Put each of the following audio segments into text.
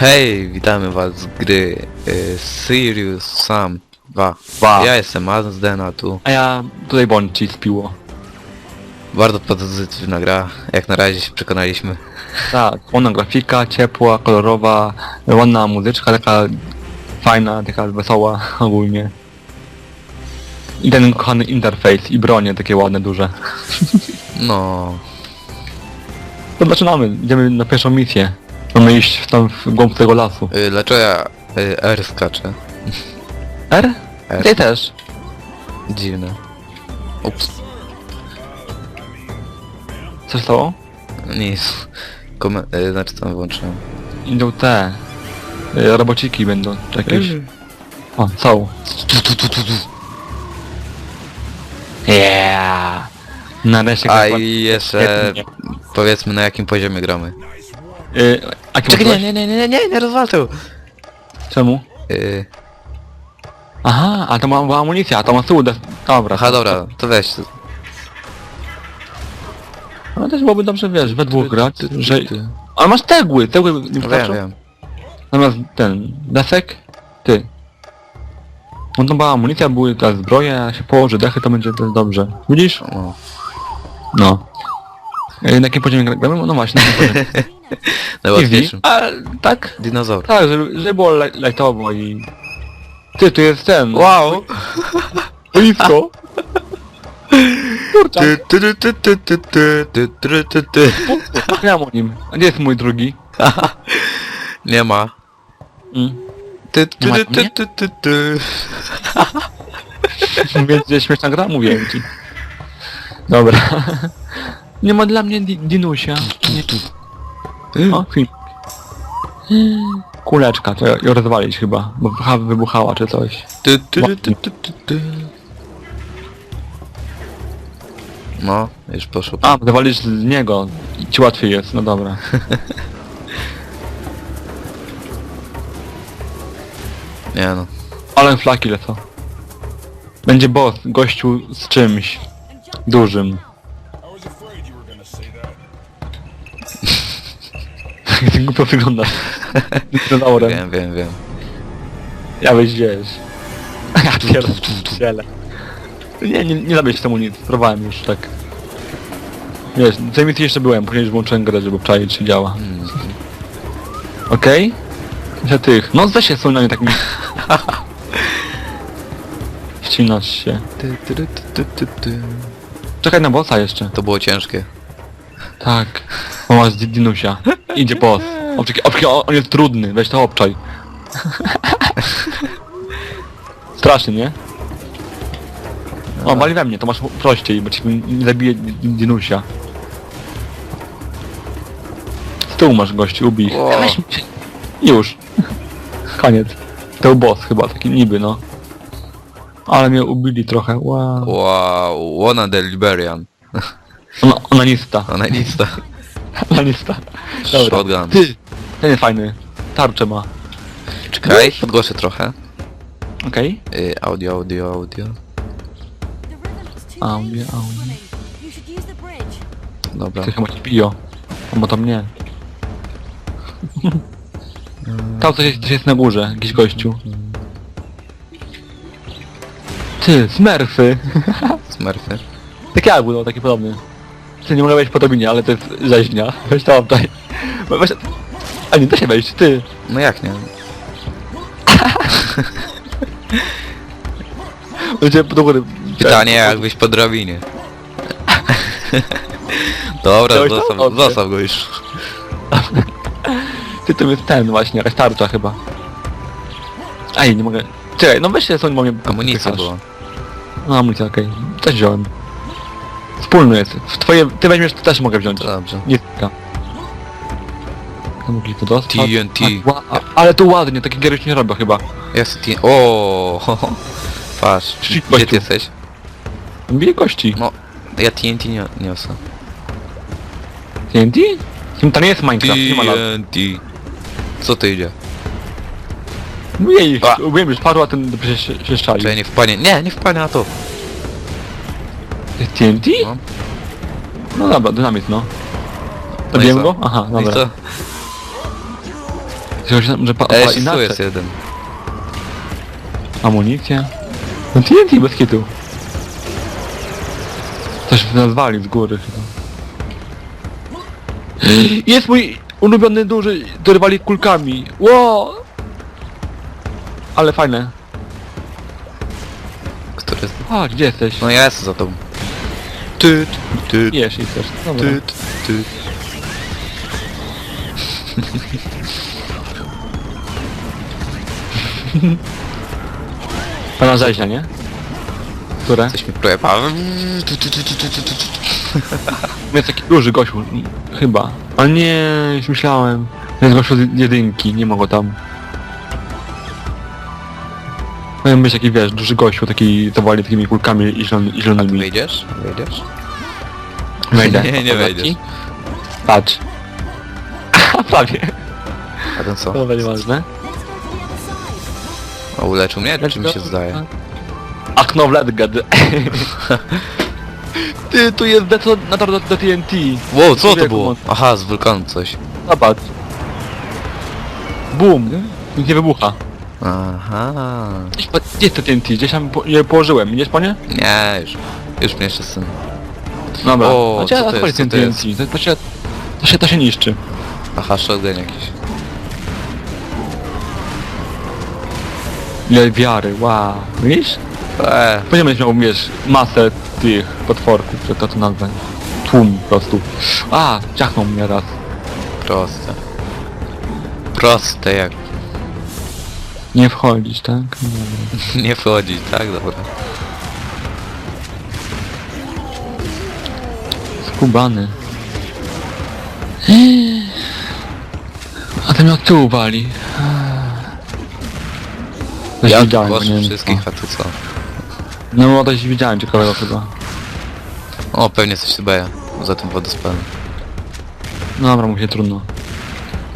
Hej, witamy was z gry y, Sirius Sam 2. Dwa. Ja jestem Azden, a tu A ja tutaj bądź z piło. bardzo pozytywna gra, jak na razie się przekonaliśmy. Tak, ładna grafika, ciepła, kolorowa, ładna muzyczka, taka fajna, taka wesoła ogólnie. I ten kochany interfejs i bronie takie ładne, duże. No, To zaczynamy, idziemy na pierwszą misję. Mamy iść w tam w głąb tego lasu. y, dlaczego ja y, R skaczę? R? R. Ty też. Dziwne. Ups, Co się stało? nic. Komen y, znaczy tam włączyłem. Idą te... y, Robociki będą, czy jakieś... O, są. Yeah! Nareszcie A i jeszcze powiedzmy na jakim poziomie gramy. Y, a kim Czekaj, nie, byłeś? nie, nie, nie, nie, nie rozwalczył! Czemu? Y, Aha, a to ma, była amunicja, a to ma z tyłu. Dobra. aha, dobra, to weź. No też byłoby dobrze, wiesz, we dwóch grać, Ty, ty, że... ty. Ale masz tegły, tegły nie Wiem, wystarczą? wiem. Zamiast ten, desek, ty. No to była amunicja, były te zbroje, a się położy dechy, to będzie jest dobrze. Widzisz? No. No. Y, Na jakim poziomie gra- gramy? No właśnie, na jakim poziomie. Najłatwiejszym. A, tak? Dinozaur. Tak, żeby, żeby było laj- lajtowo i... Ty, tu jest ten... Wow! Blisko! Kurczak! Ty, ty, ty, ty, ty, ty, ty, ty, ty, ty. Zapomniałem o nim. A gdzie jest mój drugi? Nie ma. Mm. Ty, ty, Nie ma ty, mnie? ty, ty, ty. Więc jest śmieszna gra? Mówiłem ci. Dobra. Nie ma dla mnie di dinusia. Nie. Kuleczka, to ją rozwalić chyba, bo wybuchała czy coś. Ty, ty, ty, ty, ty, ty, ty. No, już poszło. A, zawalić z niego. Ci łatwiej jest, no dobra. Nie no. Ale flaki lecą. Będzie boss, gościu z czymś. Dużym. Głupio wyglądasz. Dinozaurem. Wiem, wiem, wiem. Ja byś wiesz. Ja pierdolę. Nie, nie, nie zabierz temu nic, próbowałem już tak. Wiesz, w tej misji jeszcze byłem, później już włączyłem grę, żeby obczaić czy działa. Mm. Okej? Okay? tych. No weź się są na nie tak mi... Wcinasz się. Ty, ty, ty, ty, ty, ty. Czekaj na bossa jeszcze. To było ciężkie. Tak. O, masz di- dinusia. Idzie boss. Obczekaj, obczekaj, on on jest trudny, weź to obczaj. Straszny, nie? O, wali we mnie, to masz prościej, bo ci nie zabije di- dinusia. Z tyłu masz gości, ubij ich. Weź Już. Koniec. To był boss chyba, taki niby, no. Ale mnie ubili trochę, wow. Wow, Wanna the Liberian. Ona, onanista. Ona lista. Onanista. Dobra. Shotgun. Ty! Ten fajny. Tarczę ma. Czekaj, podgłoszę trochę. Okej. Y, audio, audio, audio. The rhythm is too Audio, painful audio. for me. You should use the bridge. Dobra. Ty chyba ci pijo. Bo to mnie. Tam coś jest, coś jest na górze, jakiś gościu. Ty, smurfy! Smurfy. Tak jak był, taki podobny. Ty nie mogę wejść po tobinie, ale to jest rzeźnia. Weź obczaj. We- Weź... A nie, da się wejść, ty! No jak nie? Będzie do góry. Pytanie jakbyś po drabinie. Dobra, Chciałeś to? zostaw, zostaw go już. Ty, to jest ten właśnie, jakaś tarcza chyba. Ej, nie mogę... Czekaj, no weź się stąd, bo mnie... Amunicja była. No amunicja, okej. Też wziąłem. Wspólny jest. W twoje... Ty weźmiesz, to też mogę wziąć. Dobrze. Nie tylko. Mogli to dostać. TNT. A, ła- a, ale to ładnie, takie giery już nie robię chyba. Jest TNT. O, Patrz, Czyli gdzie ty jesteś? Bije kości. No, ja TNT nie niosę. TNT? To nie jest Minecraft, nie ma lat. TNT. Co ty idzie? Mówię ich, A. wiem, że padła ten się, się, szczali. Czy ja nie wpanie? Nie, nie wpanie na to. TNT? No. No dobra, dynamit no. No Zabiłem co? go? Aha, No i dobra. co? Tam, że pa, pa, Ej, tu inaczej. jest jeden. Amunicja? No TNT bez kitu. Coś nazwali z góry chyba. Jest mój ulubiony duży, który wali kulkami. Ło! Ale fajne. Który? A, gdzie jesteś? No ja jestem za tobą. Ty, ty, ty, Jesz i też. Dobra. ty, ty. Pana zajścia, nie? Które? Coś mi tu. Jest taki duży gościu, chyba. Ale nie, już myślałem. Jest gościu z jedynki, nie ma go tam. Powinien być taki, wiesz, duży gościu, taki, co wali takimi kulkami i, zielon, i A ty zielonymi. wejdziesz? Wejdziesz? Wejdę. Nie, nie wejdziesz. Patrz. Prawie. A ten co? To będzie ważne. To. A uleczył mnie? Czy mi się zdaje? Ach no, Vladgad. Ty, tu jest detonator do, do TNT. Wow, co to było? Aha, z wulkanu coś. Zobacz. Bum. Nic nie wybucha. Aha. Gdzie jest to TNT? Gdzieś tam po, je położyłem. Idziesz po nie? Nie, już. Już mnie jeszcze syn. Dobra. O, Znaczy, co to jest, co to jest? TNT. To, to, się, to, się, to się niszczy. Aha, shotgun jakiś. Ile wiary, wow. Widzisz? Eee, Później będziesz miał, wiesz, masę tych potworków, że to to nazwę. Tłum po prostu. A, ciachnął mnie raz. proste. Proste jak Nie wchodzić, tak? Dobra. nie wchodzić, tak? Dobra. Skubany. A ten od tyłu wali. Coś Ja widziałem, bo nie wiem wszystkich, a tu co? No bo coś widziałem ciekawego chyba. O, pewnie coś się boję. Za tym wodospadem. No dobra, mu się trudno.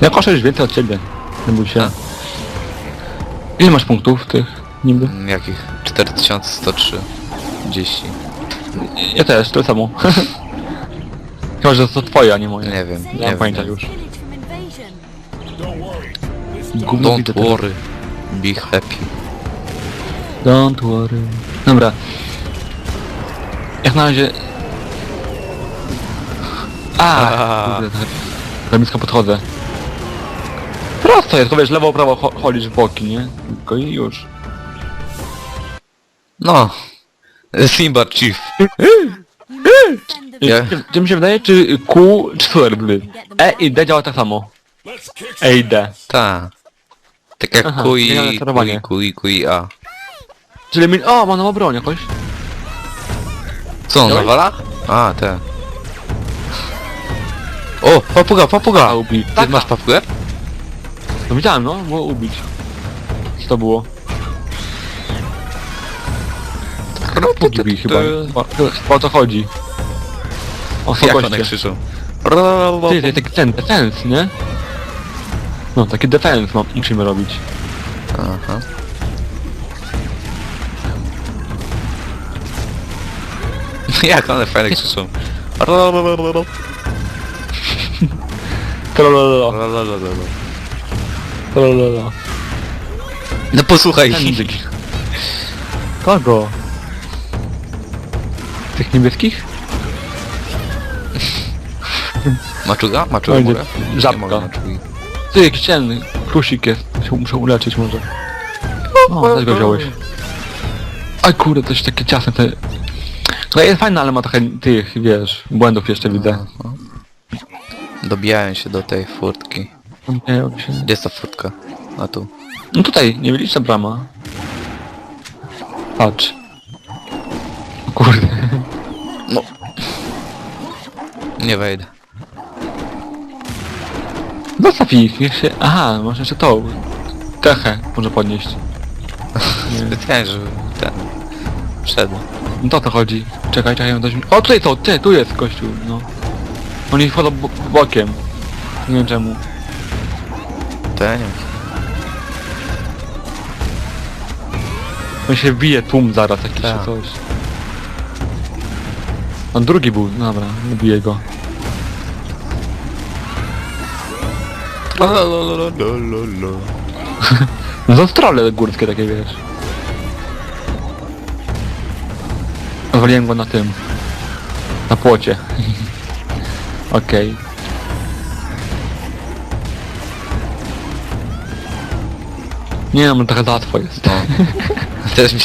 Ja koszę już więcej od ciebie. Nie bój się. A. Ile masz punktów tych niby? Mm, Jakich? 4103. 10. Ja też, tyle samo. Chyba, że to twoje, a nie moje. Nie wiem, Nie nie wiem. już. Worry. This Gówno widzę Don't teraz. worry. Be happy. Don't worry. Dobra. Jak na razie... A, A. kurde, tak. Do blisko podchodzę. Prosto jest, to wiesz, lewo, prawo cho- chodzisz w boki, nie? Tylko i już. No. Simbar Chief. Ja- Czy, czy mi się wydaje, czy Q, czy Swerble? E i D działa tak samo. E i D. Ta. Tak jak Aha, Q zmienione i Q sterowanie. i Q i Q i A. Czyli mi... O, ma nową broń jakoś. Co on nawala? A, te. O, papuga, papuga! Ty masz papugę? No widziałem, no, było ubić. Co to było? Papugi bij chyba. Chyba chyba o to chodzi. O Jak one goście. krzyczą? Ty, ty, taki ten, defense, nie? No, taki defense ma, musimy robić. Aha. Jak one fajnie krzyczą? Trololo, trololo. No posłuchaj. Język. Kogo? Tych niebieskich? Maczuga? Maczuga Będzie mogę? żabka. Mogę maczugi. Ty, jakiś ten krusik jest. Muszę, muszę uleczyć może. O, też go wziąłeś. Aj kurde, coś takie ciasne te... To jest fajne, ale ma trochę tych, wiesz, błędów jeszcze widzę. Dobijają się do tej furtki. Nie, on się... Gdzie jest ta furtka? A tu. No tutaj, nie widzisz ta brama? Patrz. O kurde. No. Nie wejdę. Zostaw ich, niech się... Aha, masz jeszcze tą. Techę może podnieść. Specjalnie, żeby ten... Wszedł. No to o to chodzi. Czekaj, czekaj, dość mi... O, tutaj są, ty, tu jest kościół, no. Oni wchodzą bo bokiem. Nie wiem czemu. Nie wiem. On się bije tłum zaraz jakiś Tak. czy coś. On drugi był, dobra, bije go. Lalalalalalala. No to strole górskie takie, wiesz. Waliłem go na tym. Na płocie. Okej. Nie no, trochę łatwo jest. Też mi